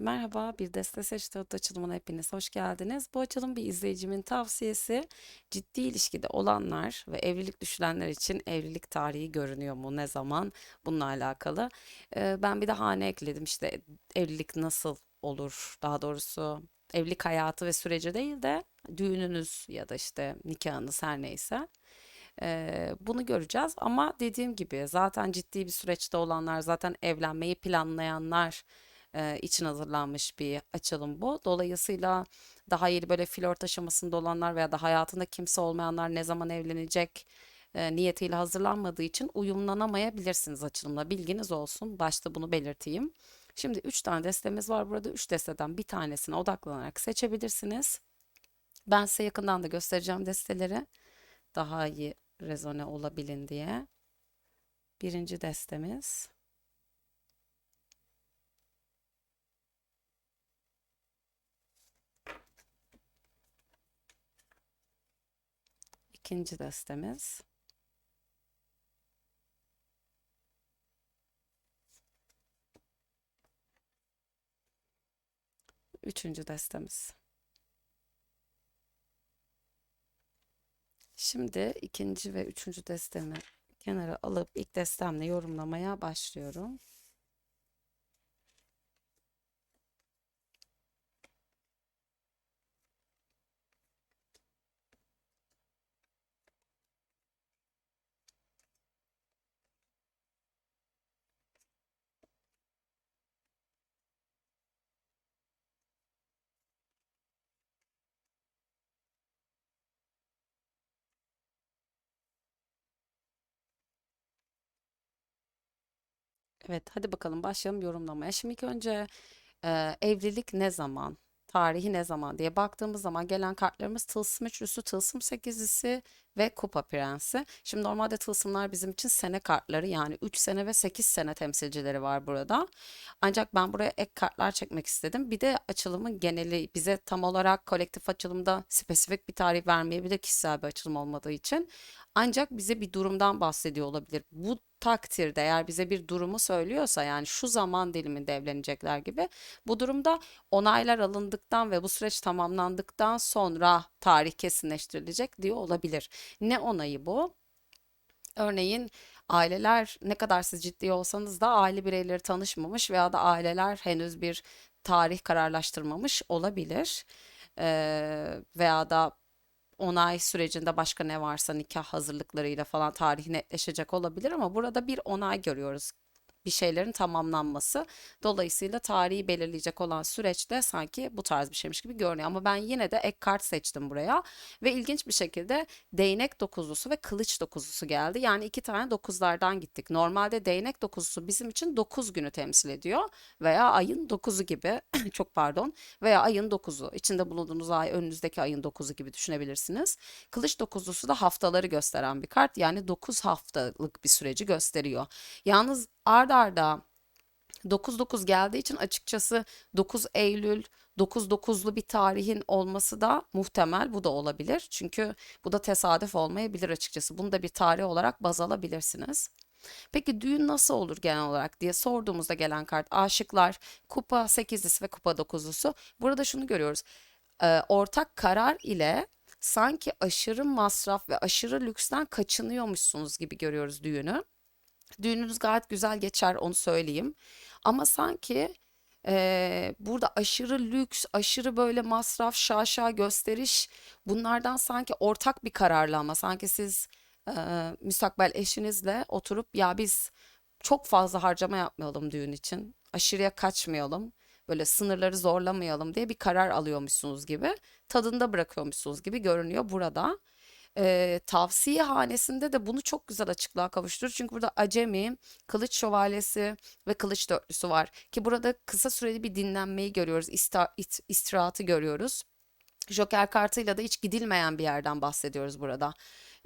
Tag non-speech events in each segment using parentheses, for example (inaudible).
Merhaba, bir Deste Seç Tarot açılımına hepiniz hoş geldiniz. Bu açılım bir izleyicimin tavsiyesi. Ciddi ilişkide olanlar ve evlilik düşünenler için evlilik tarihi görünüyor mu, ne zaman bununla alakalı. Ee, ben bir de hane ekledim işte evlilik nasıl olur, daha doğrusu evlilik hayatı ve süreci değil de düğününüz ya da işte nikahınız her neyse. Ee, bunu göreceğiz ama dediğim gibi zaten ciddi bir süreçte olanlar, zaten evlenmeyi planlayanlar e, için hazırlanmış bir açılım bu. Dolayısıyla daha yeni böyle flört aşamasında olanlar veya da hayatında kimse olmayanlar ne zaman evlenecek niyetiyle hazırlanmadığı için uyumlanamayabilirsiniz açılımla. Bilginiz olsun. Başta bunu belirteyim. Şimdi 3 tane destemiz var burada. 3 desteden bir tanesine odaklanarak seçebilirsiniz. Ben size yakından da göstereceğim desteleri. Daha iyi rezone olabilin diye. Birinci destemiz. İkinci destemiz. Üçüncü destemiz. Şimdi ikinci ve üçüncü destemi kenara alıp ilk destemle yorumlamaya başlıyorum. Evet, hadi bakalım başlayalım yorumlamaya. Şimdi ilk önce e, evlilik ne zaman, tarihi ne zaman diye baktığımız zaman gelen kartlarımız Tılsım Üçlüsü, Tılsım Sekizlisi ve Kupa Prensi. Şimdi normalde tılsımlar bizim için sene kartları yani 3 sene ve 8 sene temsilcileri var burada. Ancak ben buraya ek kartlar çekmek istedim. Bir de açılımın geneli bize tam olarak kolektif açılımda spesifik bir tarih vermeyebilir kişisel bir açılım olmadığı için. Ancak bize bir durumdan bahsediyor olabilir. Bu takdirde eğer bize bir durumu söylüyorsa yani şu zaman diliminde evlenecekler gibi bu durumda onaylar alındıktan ve bu süreç tamamlandıktan sonra tarih kesinleştirilecek diyor olabilir. Ne onayı bu? Örneğin aileler ne kadar siz ciddi olsanız da aile bireyleri tanışmamış veya da aileler henüz bir tarih kararlaştırmamış olabilir. Ee, veya da onay sürecinde başka ne varsa nikah hazırlıklarıyla falan tarih netleşecek olabilir ama burada bir onay görüyoruz bir şeylerin tamamlanması. Dolayısıyla tarihi belirleyecek olan süreçte sanki bu tarz bir şeymiş gibi görünüyor. Ama ben yine de ek kart seçtim buraya ve ilginç bir şekilde değnek dokuzlusu ve kılıç dokuzlusu geldi. Yani iki tane dokuzlardan gittik. Normalde değnek dokuzlusu bizim için dokuz günü temsil ediyor veya ayın dokuzu gibi (clears throat) çok pardon veya ayın dokuzu içinde bulunduğunuz ay önünüzdeki ayın dokuzu gibi düşünebilirsiniz. Kılıç dokuzlusu da haftaları gösteren bir kart yani dokuz haftalık bir süreci gösteriyor. Yalnız ard arda 9-9 geldiği için açıkçası 9 Eylül 9-9'lu bir tarihin olması da muhtemel. Bu da olabilir. Çünkü bu da tesadüf olmayabilir açıkçası. Bunu da bir tarih olarak baz alabilirsiniz. Peki düğün nasıl olur genel olarak diye sorduğumuzda gelen kart aşıklar, kupa 8'lisi ve kupa 9'lusu. Burada şunu görüyoruz. Ee, ortak karar ile sanki aşırı masraf ve aşırı lüksten kaçınıyormuşsunuz gibi görüyoruz düğünü. Düğününüz gayet güzel geçer onu söyleyeyim. Ama sanki eee, burada aşırı lüks, aşırı böyle masraf, şaşa gösteriş bunlardan sanki ortak bir kararla ama sanki siz eee müstakbel eşinizle oturup ya biz çok fazla harcama yapmayalım düğün için, aşırıya kaçmayalım, böyle sınırları zorlamayalım diye bir karar alıyormuşsunuz gibi, tadında bırakıyormuşsunuz gibi görünüyor burada. Eee, tavsiye hanesinde de bunu çok güzel açıklığa kavuşturur. Çünkü burada acemi, kılıç şövalyesi ve kılıç dörtlüsü var. Ki burada kısa süreli bir dinlenmeyi görüyoruz, it- istirahatı görüyoruz. Joker kartıyla da hiç gidilmeyen bir yerden bahsediyoruz burada.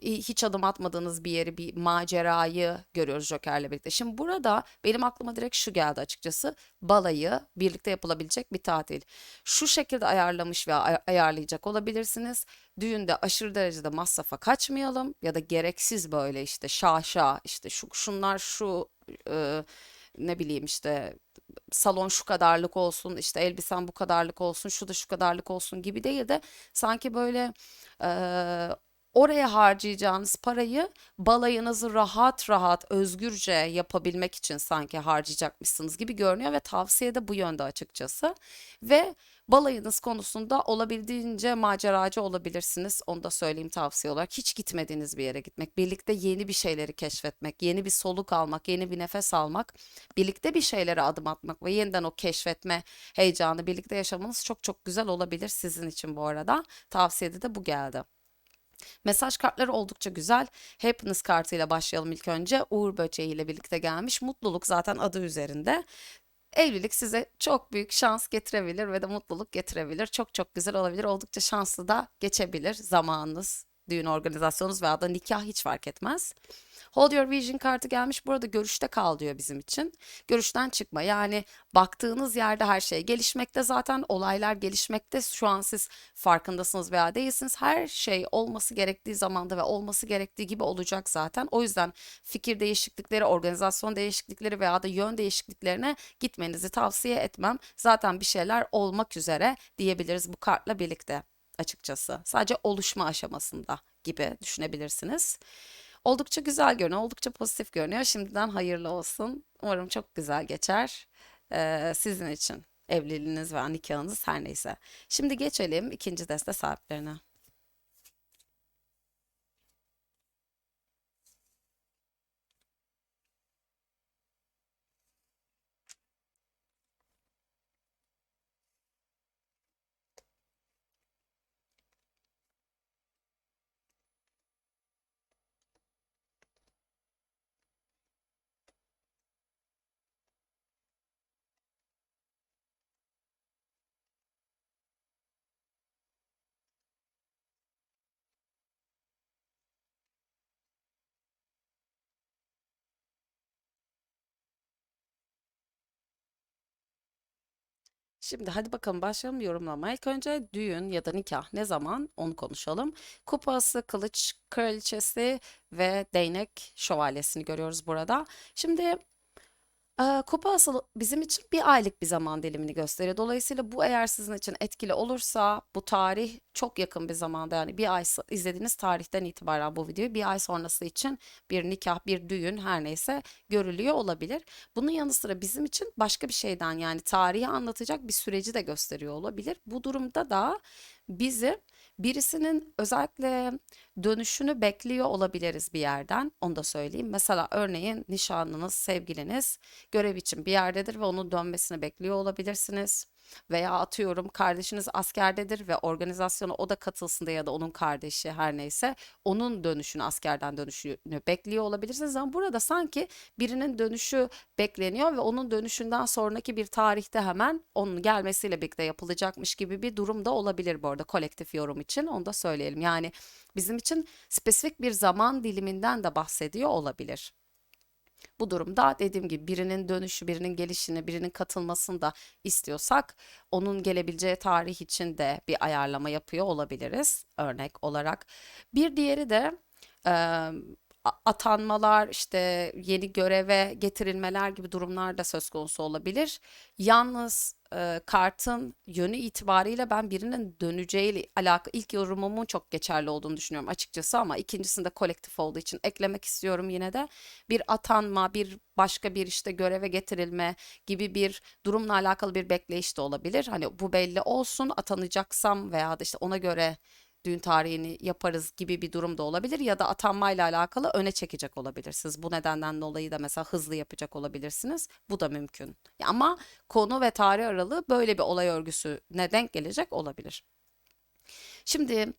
Hiç adım atmadığınız bir yeri, bir macerayı görüyoruz Joker'le birlikte. Şimdi burada benim aklıma direkt şu geldi açıkçası. Balayı birlikte yapılabilecek bir tatil. Şu şekilde ayarlamış ve ay- ayarlayacak olabilirsiniz. Düğünde aşırı derecede masrafa kaçmayalım ya da gereksiz böyle işte şaşa işte şu şunlar şu e, ne bileyim işte salon şu kadarlık olsun, işte elbisen bu kadarlık olsun, şu da şu kadarlık olsun gibi değil de sanki böyle eee, oraya harcayacağınız parayı balayınızı rahat rahat, özgürce yapabilmek için sanki harcayacakmışsınız gibi görünüyor ve tavsiye de bu yönde açıkçası. Ve balayınız konusunda olabildiğince maceracı olabilirsiniz. Onu da söyleyeyim tavsiye olarak. Hiç gitmediğiniz bir yere gitmek, birlikte yeni bir şeyleri keşfetmek, yeni bir soluk almak, yeni bir nefes almak, birlikte bir şeylere adım atmak ve yeniden o keşfetme heyecanı birlikte yaşamanız çok çok güzel olabilir sizin için bu arada. Tavsiyede de bu geldi. Mesaj kartları oldukça güzel. Happiness kartıyla başlayalım ilk önce. Uğur böceği ile birlikte gelmiş. Mutluluk zaten adı üzerinde. Evlilik size çok büyük şans getirebilir ve de mutluluk getirebilir. Çok çok güzel olabilir. Oldukça şanslı da geçebilir zamanınız, düğün organizasyonunuz veya da nikah hiç fark etmez. Hold Your Vision kartı gelmiş. Burada görüşte kal diyor bizim için. Görüşten çıkma. Yani baktığınız yerde her şey gelişmekte zaten. Olaylar gelişmekte. Şu an siz farkındasınız veya değilsiniz. Her şey olması gerektiği zamanda ve olması gerektiği gibi olacak zaten. O yüzden fikir değişiklikleri, organizasyon değişiklikleri veya da yön değişikliklerine gitmenizi tavsiye etmem. Zaten bir şeyler olmak üzere diyebiliriz bu kartla birlikte açıkçası. Sadece oluşma aşamasında gibi düşünebilirsiniz. Oldukça güzel görünüyor, oldukça pozitif görünüyor. Şimdiden hayırlı olsun. Umarım çok güzel geçer eee, sizin için. Evliliğiniz veya nikahınız her neyse. Şimdi geçelim ikinci deste sahiplerine. Şimdi hadi bakalım başlayalım yorumlamaya. İlk önce düğün ya da nikah ne zaman onu konuşalım. Kupası, kılıç kraliçesi ve değnek şövalyesini görüyoruz burada. Şimdi Kupa asılı bizim için bir aylık bir zaman dilimini gösteriyor. Dolayısıyla bu eğer sizin için etkili olursa bu tarih çok yakın bir zamanda yani bir ay so- izlediğiniz tarihten itibaren bu videoyu bir ay sonrası için bir nikah, bir düğün her neyse görülüyor olabilir. Bunun yanı sıra bizim için başka bir şeyden yani tarihi anlatacak bir süreci de gösteriyor olabilir. Bu durumda da bizi birisinin özellikle dönüşünü bekliyor olabiliriz bir yerden. Onu da söyleyeyim. Mesela örneğin nişanlınız, sevgiliniz görev için bir yerdedir ve onun dönmesini bekliyor olabilirsiniz. Veya atıyorum kardeşiniz askerdedir ve organizasyona o da katılsın diye ya da onun kardeşi her neyse onun dönüşünü askerden dönüşünü bekliyor olabilirsiniz ama burada sanki birinin dönüşü bekleniyor ve onun dönüşünden sonraki bir tarihte hemen onun gelmesiyle birlikte yapılacakmış gibi bir durum da olabilir bu arada kolektif yorum için onu da söyleyelim. Yani bizim için spesifik bir zaman diliminden de bahsediyor olabilir. Bu durumda dediğim gibi birinin dönüşü, birinin gelişini, birinin katılmasını da istiyorsak onun gelebileceği tarih için de bir ayarlama yapıyor olabiliriz örnek olarak. Bir diğeri de a- atanmalar, işte yeni göreve getirilmeler gibi durumlar da söz konusu olabilir. Yalnız e, kartın yönü itibariyle ben birinin döneceğiyle alakalı ilk yorumumun çok geçerli olduğunu düşünüyorum açıkçası ama ikincisinde kolektif olduğu için eklemek istiyorum yine de bir atanma, bir başka bir işte göreve getirilme gibi bir durumla alakalı bir bekleyiş de olabilir. Hani bu belli olsun atanacaksam veya da işte ona göre düğün tarihini yaparız gibi bir durum da olabilir ya da atanmayla alakalı öne çekecek olabilirsiniz. Bu nedenden dolayı da mesela hızlı yapacak olabilirsiniz. Bu da mümkün. Ama konu ve tarih aralığı böyle bir olay örgüsüne denk gelecek olabilir. Şimdi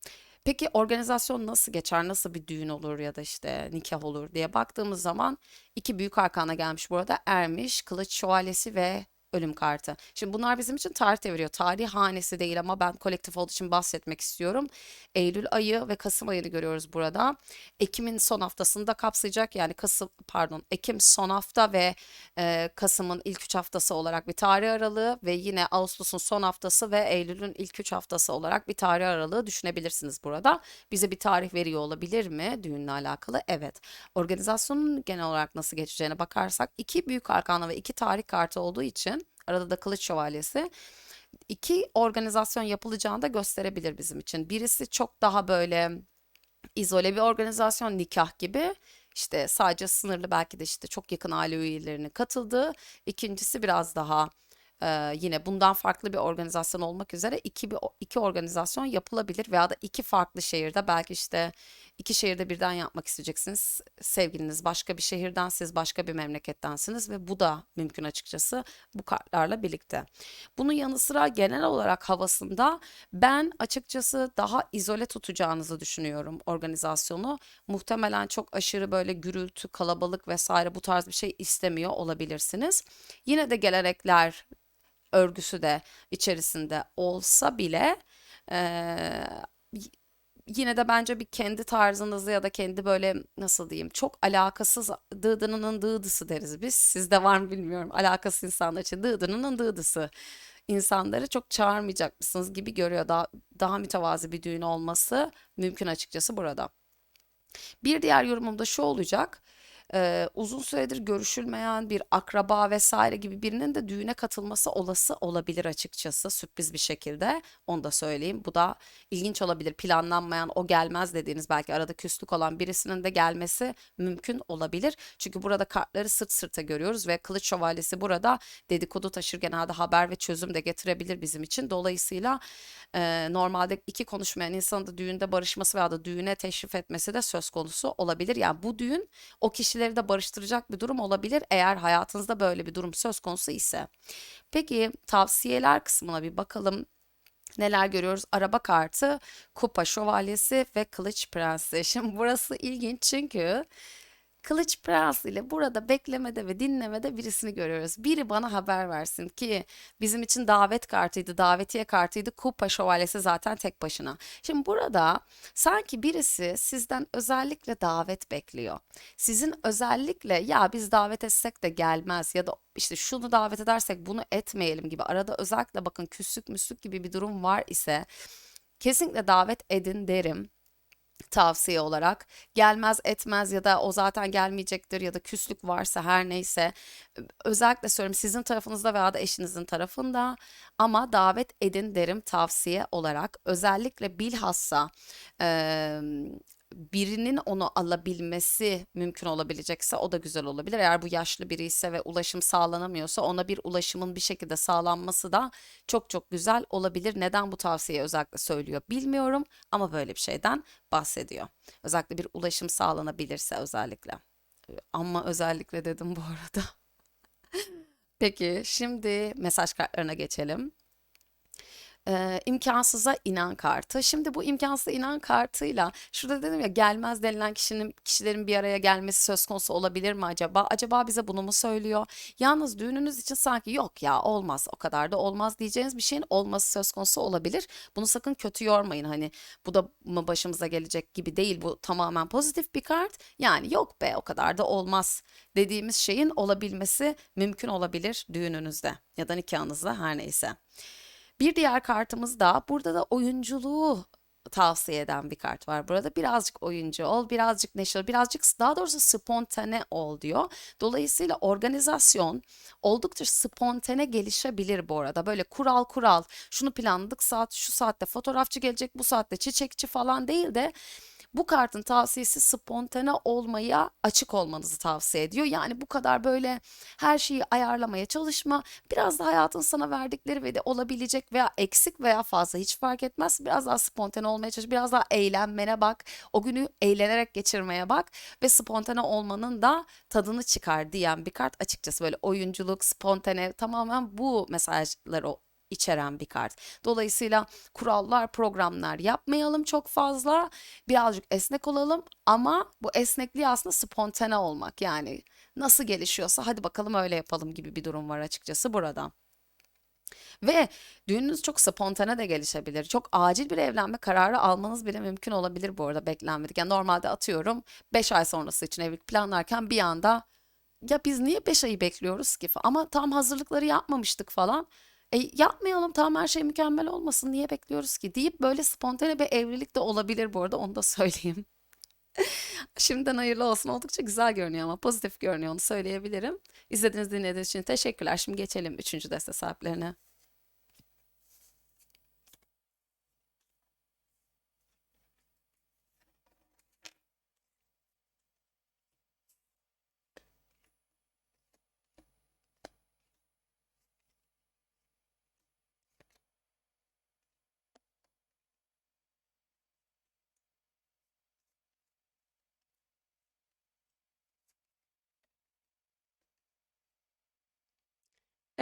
peki organizasyon nasıl geçer? Nasıl bir düğün olur ya da işte nikah olur diye baktığımız zaman iki büyük arkana gelmiş burada. Ermiş, Kılıç Şövalyesi ve ölüm kartı. Şimdi bunlar bizim için tarih deviriyor. Tarih hanesi değil ama ben kolektif olduğu için bahsetmek istiyorum. Eylül ayı ve Kasım ayını görüyoruz burada. Ekim'in son haftasında kapsayacak yani Kasım pardon Ekim son hafta ve e, Kasım'ın ilk 3 haftası olarak bir tarih aralığı ve yine Ağustos'un son haftası ve Eylül'ün ilk 3 haftası olarak bir tarih aralığı düşünebilirsiniz burada. Bize bir tarih veriyor olabilir mi düğünle alakalı? Evet. Organizasyonun genel olarak nasıl geçeceğine bakarsak iki büyük arkana ve iki tarih kartı olduğu için arada da kılıç şövalyesi iki organizasyon yapılacağını da gösterebilir bizim için. Birisi çok daha böyle izole bir organizasyon nikah gibi işte sadece sınırlı belki de işte çok yakın aile üyelerinin katıldığı. İkincisi biraz daha e, yine bundan farklı bir organizasyon olmak üzere iki, bir, iki organizasyon yapılabilir veya da iki farklı şehirde belki işte iki şehirde birden yapmak isteyeceksiniz. Sevgiliniz başka bir şehirden siz başka bir memlekettensiniz ve bu da mümkün açıkçası bu kartlarla birlikte. Bunun yanı sıra genel olarak havasında ben açıkçası daha izole tutacağınızı düşünüyorum organizasyonu. Muhtemelen çok aşırı böyle gürültü, kalabalık vesaire bu tarz bir şey istemiyor olabilirsiniz. Yine de gelenekler örgüsü de içerisinde olsa bile y- yine de bence bir kendi tarzınızı ya da kendi böyle nasıl diyeyim çok alakasız dıdınının dıdısı deriz biz. Sizde var mı bilmiyorum. Alakasız insanlar için dıdınının dıdısı. İnsanları çok çağırmayacak mısınız gibi görüyor. Daha, daha mütevazi bir düğün olması mümkün açıkçası burada. Bir diğer yorumum da şu olacak. Eee, uzun süredir görüşülmeyen bir akraba vesaire gibi birinin de düğüne katılması olası olabilir açıkçası sürpriz bir şekilde. Onu da söyleyeyim. Bu da ilginç olabilir. Planlanmayan, o gelmez dediğiniz belki arada küslük olan birisinin de gelmesi mümkün olabilir. Çünkü burada kartları sırt sırta görüyoruz ve Kılıç Şövalyesi burada dedikodu taşır genelde haber ve çözüm de getirebilir bizim için. Dolayısıyla eee, normalde iki konuşmayan insanın da düğünde barışması veya da düğüne teşrif etmesi de söz konusu olabilir. Yani bu düğün o kişileri de barıştıracak bir durum olabilir eğer hayatınızda böyle bir durum söz konusu ise. Peki tavsiyeler kısmına bir bakalım. Neler görüyoruz? Araba kartı, kupa şövalyesi ve kılıç prensi. (laughs) Şimdi burası ilginç çünkü Kılıç Prens ile burada beklemede ve dinlemede birisini görüyoruz. Biri bana haber versin ki bizim için davet kartıydı, davetiye kartıydı. Kupa şövalyesi zaten tek başına. Şimdi burada sanki birisi sizden özellikle davet bekliyor. Sizin özellikle ya biz davet etsek de gelmez ya da işte şunu davet edersek bunu etmeyelim gibi arada özellikle bakın küslük müslük gibi bir durum var ise kesinlikle davet edin derim tavsiye olarak. Gelmez etmez ya da o zaten gelmeyecektir ya da küslük varsa her neyse özellikle söylüyorum sizin tarafınızda veya da eşinizin tarafında ama davet edin derim tavsiye olarak. Özellikle bilhassa eee, birinin onu alabilmesi mümkün olabilecekse o da güzel olabilir. Eğer bu yaşlı biri ise ve ulaşım sağlanamıyorsa ona bir ulaşımın bir şekilde sağlanması da çok çok güzel olabilir. Neden bu tavsiyeyi özellikle söylüyor bilmiyorum ama böyle bir şeyden bahsediyor. Özellikle bir ulaşım sağlanabilirse özellikle. Ama özellikle dedim bu arada. (laughs) Peki şimdi mesaj kartlarına geçelim. Eee, imkansıza inan kartı. Şimdi bu imkansıza inan kartıyla şurada dedim ya gelmez denilen kişinin kişilerin bir araya gelmesi söz konusu olabilir mi acaba? Acaba bize bunu mu söylüyor? Yalnız düğününüz için sanki yok ya olmaz o kadar da olmaz diyeceğiniz bir şeyin olması söz konusu olabilir. Bunu sakın kötü yormayın hani bu da mı başımıza gelecek gibi değil bu tamamen pozitif bir kart. Yani yok be o kadar da olmaz dediğimiz şeyin olabilmesi mümkün olabilir düğününüzde ya da nikahınızda her neyse. Bir diğer kartımız da burada da oyunculuğu tavsiye eden bir kart var burada. Birazcık oyuncu ol, birazcık neşeli, birazcık daha doğrusu spontane ol diyor. Dolayısıyla organizasyon oldukça spontane gelişebilir bu arada. Böyle kural kural, şunu planladık saat şu saatte fotoğrafçı gelecek, bu saatte çiçekçi falan değil de bu kartın tavsiyesi spontane olmaya açık olmanızı tavsiye ediyor. Yani bu kadar böyle her şeyi ayarlamaya çalışma. Biraz da hayatın sana verdikleri ve de olabilecek veya eksik veya fazla hiç fark etmez. Biraz daha spontane olmaya çalış. Biraz daha eğlenmene bak. O günü eğlenerek geçirmeye bak ve spontane olmanın da tadını çıkar diyen bir kart açıkçası böyle oyunculuk, spontane tamamen bu mesajları içeren bir kart. Dolayısıyla kurallar, programlar yapmayalım çok fazla. Birazcık esnek olalım ama bu esnekliği aslında spontane olmak. Yani nasıl gelişiyorsa hadi bakalım öyle yapalım gibi bir durum var açıkçası burada. Ve düğününüz çok spontane de gelişebilir. Çok acil bir evlenme kararı almanız bile mümkün olabilir bu arada beklenmedik. Yani normalde atıyorum 5 ay sonrası için evlilik planlarken bir anda ya biz niye 5 ayı bekliyoruz ki? Ama tam hazırlıkları yapmamıştık falan. E, yapmayalım tamam her şey mükemmel olmasın niye bekliyoruz ki deyip böyle spontane bir evlilik de olabilir bu arada onu da (laughs) söyleyeyim. Şimdiden hayırlı olsun. Oldukça güzel görünüyor ama pozitif görünüyor onu söyleyebilirim. İzlediğiniz dinlediğiniz için teşekkürler. Şimdi geçelim üçüncü deste sahiplerine.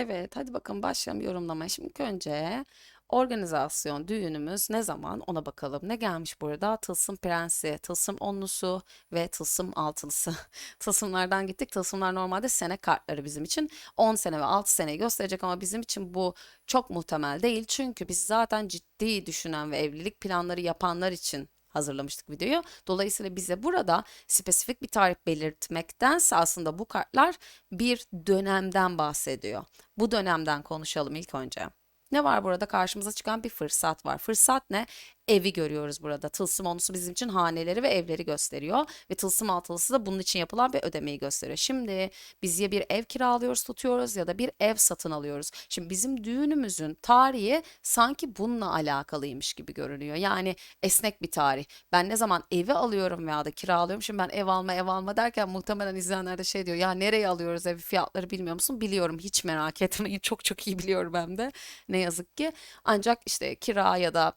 Evet, hadi bakalım başlayalım yorumlamaya. Şimdi ilk önce organizasyon, düğünümüz ne zaman ona bakalım. Ne gelmiş burada? Tılsım prensi, tılsım onlusu ve tılsım altılısı. (laughs) Tılsımlardan gittik. Tılsımlar normalde sene kartları bizim için. 10 sene ve 6 seneyi gösterecek ama bizim için bu çok muhtemel değil. Çünkü biz zaten ciddi düşünen ve evlilik planları yapanlar için hazırlamıştık videoyu. Dolayısıyla bize burada spesifik bir tarih belirtmektense aslında bu kartlar bir dönemden bahsediyor. Bu dönemden konuşalım ilk önce. Ne var burada? Karşımıza çıkan bir fırsat var. Fırsat ne? Evi görüyoruz burada. Tılsım onusu bizim için haneleri ve evleri gösteriyor. Ve tılsım altılısı da bunun için yapılan bir ödemeyi gösteriyor. Şimdi biz ya bir ev kiralıyoruz, tutuyoruz ya da bir ev satın alıyoruz. Şimdi bizim düğünümüzün tarihi sanki bununla alakalıymış gibi görünüyor. Yani esnek bir tarih. Ben ne zaman evi alıyorum veya da kiralıyorum. Şimdi ben ev alma ev alma derken muhtemelen izleyenler de şey diyor. Ya nereye alıyoruz evi fiyatları bilmiyor musun? Biliyorum hiç merak etmeyin. (laughs) Çok çok iyi biliyorum hem de. Ne yazık ki. Ancak işte kira ya da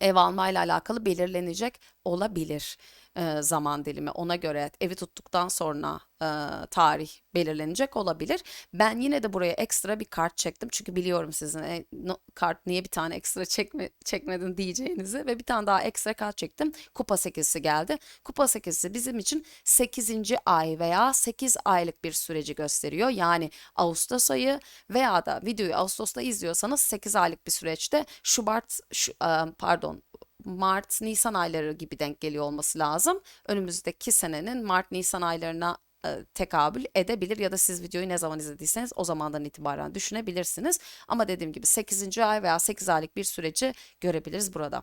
ev almayla alakalı belirlenecek olabilir e, zaman dilimi. Ona göre evi tuttuktan sonra e, tarih belirlenecek olabilir. Ben yine de buraya ekstra bir kart çektim. Çünkü biliyorum sizin e, no- kart niye bir tane ekstra çekme, çekmedin diyeceğinizi ve bir tane daha ekstra kart çektim. Kupa sekizisi geldi. Kupa sekizisi bizim için sekizinci ay veya 8 aylık bir süreci gösteriyor. Yani Ağustos ayı veya da videoyu Ağustos'ta izliyorsanız 8 aylık bir süreçte Şubat şu, e, pardon Mart, Nisan ayları gibi denk geliyor olması lazım. Önümüzdeki senenin Mart, Nisan aylarına e, tekabül edebilir ya da siz videoyu ne zaman izlediyseniz o zamandan itibaren düşünebilirsiniz. Ama dediğim gibi 8. ay veya 8 aylık bir süreci görebiliriz burada.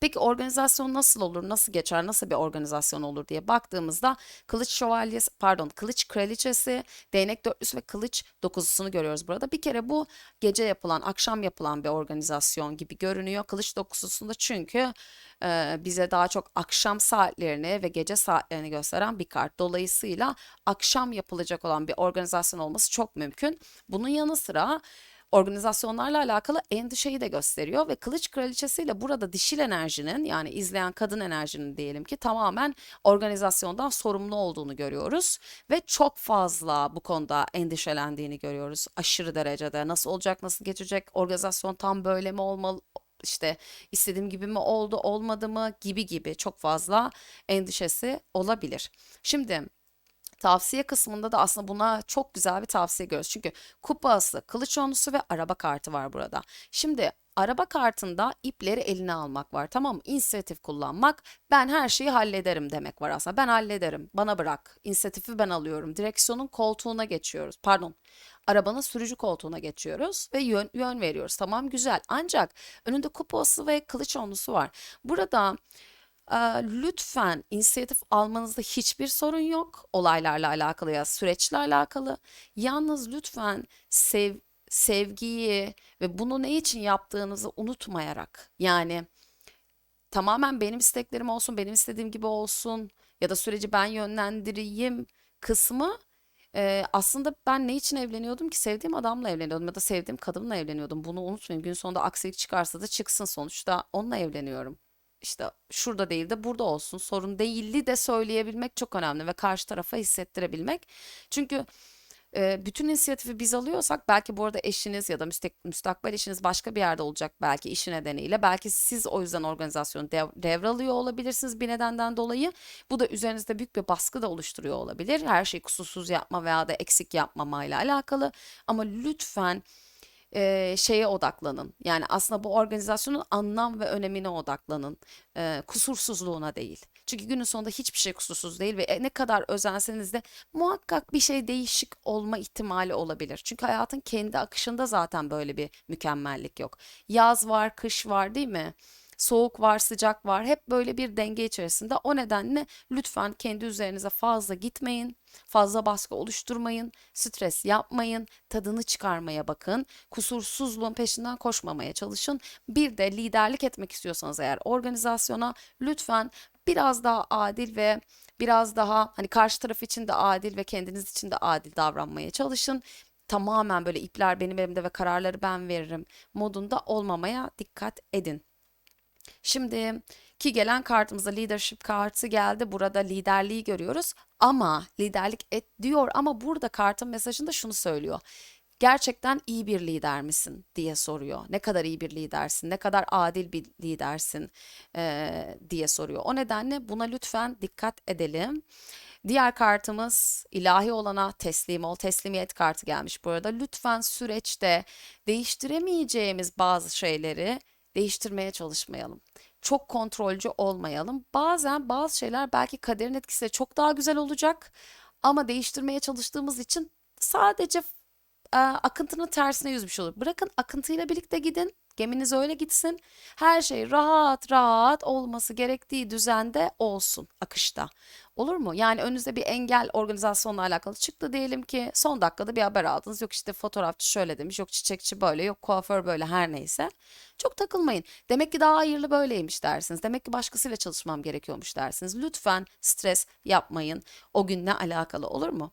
Peki organizasyon nasıl olur, nasıl geçer, nasıl bir organizasyon olur diye baktığımızda kılıç şövalyesi, pardon, kılıç kraliçesi, değnek dörtlüsü ve kılıç dokuzlusunu görüyoruz burada. Bir kere bu gece yapılan, akşam yapılan bir organizasyon gibi görünüyor. Kılıç dokuzlusunda çünkü e, bize daha çok akşam saatlerini ve gece saatlerini gösteren bir kart. Dolayısıyla akşam yapılacak olan bir organizasyon olması çok mümkün. Bunun yanı sıra organizasyonlarla alakalı endişeyi de gösteriyor ve Kılıç Kraliçesi ile burada dişil enerjinin yani izleyen kadın enerjinin diyelim ki tamamen organizasyondan sorumlu olduğunu görüyoruz ve çok fazla bu konuda endişelendiğini görüyoruz aşırı derecede. Nasıl olacak, nasıl geçecek, organizasyon tam böyle mi olmalı, işte istediğim gibi mi oldu, olmadı mı gibi gibi çok fazla endişesi olabilir. Şimdi Tavsiye kısmında da aslında buna çok güzel bir tavsiye görüyoruz. Çünkü kupa ası, kılıç onlusu ve araba kartı var burada. Şimdi araba kartında ipleri eline almak var tamam mı? İnisiyatif kullanmak. Ben her şeyi hallederim demek var aslında. Ben hallederim. Bana bırak. İnisiyatifi ben alıyorum. Direksiyonun koltuğuna geçiyoruz. Pardon. Arabanın sürücü koltuğuna geçiyoruz ve yön, yön veriyoruz. Tamam güzel. Ancak önünde kupası ve kılıç onlusu var. Burada lütfen inisiyatif almanızda hiçbir sorun yok. Olaylarla alakalı ya süreçle alakalı. Yalnız lütfen sev, sevgiyi ve bunu ne için yaptığınızı unutmayarak yani tamamen benim isteklerim olsun, benim istediğim gibi olsun ya da süreci ben yönlendireyim kısmı e, aslında ben ne için evleniyordum ki? Sevdiğim adamla evleniyordum ya da sevdiğim kadınla evleniyordum. Bunu unutmayın. Gün sonunda aksilik çıkarsa da çıksın sonuçta onunla evleniyorum. İşte şurada değil de burada olsun. Sorun değildi de söyleyebilmek çok önemli ve karşı tarafa hissettirebilmek. Çünkü e, bütün inisiyatifi biz alıyorsak belki bu arada eşiniz ya da müstakbel eşiniz başka bir yerde olacak belki işi nedeniyle. Belki siz o yüzden organizasyonu dev, devralıyor olabilirsiniz bir nedenden dolayı. Bu da üzerinizde büyük bir baskı da oluşturuyor olabilir. Her şeyi kusursuz yapma veya da eksik yapmamayla alakalı. Ama lütfen e, şeye odaklanın. Yani aslında bu organizasyonun anlam ve önemine odaklanın. E, kusursuzluğuna değil. Çünkü günün sonunda hiçbir şey kusursuz değil ve e, ne kadar özenseniz de muhakkak bir şey değişik olma ihtimali olabilir. Çünkü hayatın kendi akışında zaten böyle bir mükemmellik yok. Yaz var, kış var değil mi? Soğuk var, sıcak var. Hep böyle bir denge içerisinde. O nedenle lütfen kendi üzerinize fazla gitmeyin. Fazla baskı oluşturmayın. Stres yapmayın. Tadını çıkarmaya bakın. Kusursuzluğun peşinden koşmamaya çalışın. Bir de liderlik etmek istiyorsanız eğer organizasyona lütfen biraz daha adil ve biraz daha hani karşı taraf için de adil ve kendiniz için de adil davranmaya çalışın. Tamamen böyle ipler benim elimde ve kararları ben veririm modunda olmamaya dikkat edin. Şimdi ki gelen kartımıza leadership kartı geldi. Burada liderliği görüyoruz ama liderlik et diyor ama burada kartın mesajında şunu söylüyor. Gerçekten iyi bir lider misin diye soruyor. Ne kadar iyi bir lidersin, ne kadar adil bir lidersin eee, diye soruyor. O nedenle buna lütfen dikkat edelim. Diğer kartımız ilahi olana teslim ol, teslimiyet kartı gelmiş burada. Lütfen süreçte değiştiremeyeceğimiz bazı şeyleri değiştirmeye çalışmayalım. Çok kontrolcü olmayalım. Bazen bazı şeyler belki kaderin etkisiyle çok daha güzel olacak ama değiştirmeye çalıştığımız için sadece e, akıntının tersine yüzmüş olur. Bırakın akıntıyla birlikte gidin. Geminiz öyle gitsin. Her şey rahat rahat olması gerektiği düzende olsun akışta. Olur mu? Yani önünüzde bir engel organizasyonla alakalı çıktı diyelim ki son dakikada bir haber aldınız. Yok işte fotoğrafçı şöyle demiş, yok çiçekçi böyle, yok kuaför böyle her neyse. Çok takılmayın. Demek ki daha hayırlı böyleymiş dersiniz. Demek ki başkasıyla çalışmam gerekiyormuş dersiniz. Lütfen stres yapmayın. O günle alakalı olur mu?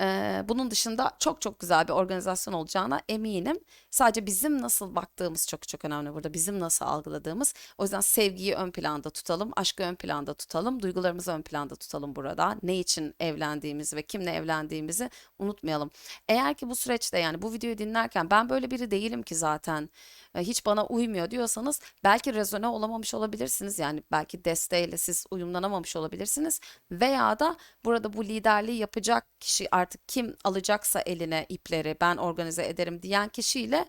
Ee, bunun dışında çok çok güzel bir organizasyon olacağına eminim. Sadece bizim nasıl baktığımız çok çok önemli burada. Bizim nasıl algıladığımız. O yüzden sevgiyi ön planda tutalım, aşkı ön planda tutalım, duygularımızı ön planda tutalım burada. Ne için evlendiğimizi ve kimle evlendiğimizi unutmayalım. Eğer ki bu süreçte yani bu videoyu dinlerken ben böyle biri değilim ki zaten e, hiç bana uymuyor diyorsanız belki rezone olamamış olabilirsiniz. Yani belki desteğiyle siz uyumlanamamış olabilirsiniz. Veya da burada bu liderliği yapacak kişi artık kim alacaksa eline ipleri ben organize ederim diyen kişiyle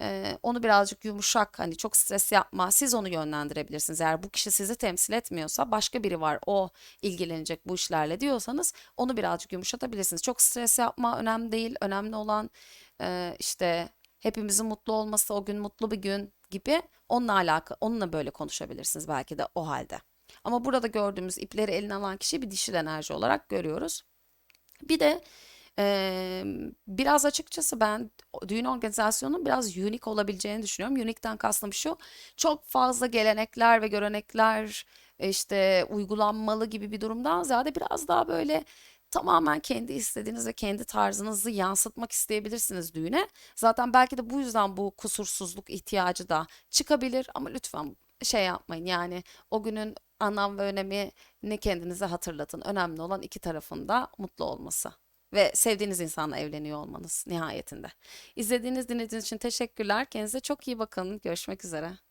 e, onu birazcık yumuşak hani çok stres yapma siz onu yönlendirebilirsiniz. Eğer bu kişi sizi temsil etmiyorsa başka biri var o ilgilenecek bu işlerle diyorsanız onu birazcık yumuşatabilirsiniz. Çok stres yapma önemli değil. Önemli olan e, işte hepimizin mutlu olması o gün mutlu bir gün gibi onunla alakalı onunla böyle konuşabilirsiniz belki de o halde. Ama burada gördüğümüz ipleri eline alan kişi bir dişil enerji olarak görüyoruz. Bir de eee, biraz açıkçası ben düğün organizasyonunun biraz unik olabileceğini düşünüyorum. Unique'den kastım şu, çok fazla gelenekler ve görenekler işte uygulanmalı gibi bir durumdan ziyade biraz daha böyle tamamen kendi istediğiniz ve kendi tarzınızı yansıtmak isteyebilirsiniz düğüne. Zaten belki de bu yüzden bu kusursuzluk ihtiyacı da çıkabilir ama lütfen şey yapmayın yani o günün anlam ve önemini kendinize hatırlatın. Önemli olan iki tarafın da mutlu olması ve sevdiğiniz insanla evleniyor olmanız nihayetinde. İzlediğiniz, dinlediğiniz için teşekkürler. Kendinize çok iyi bakın. Görüşmek üzere.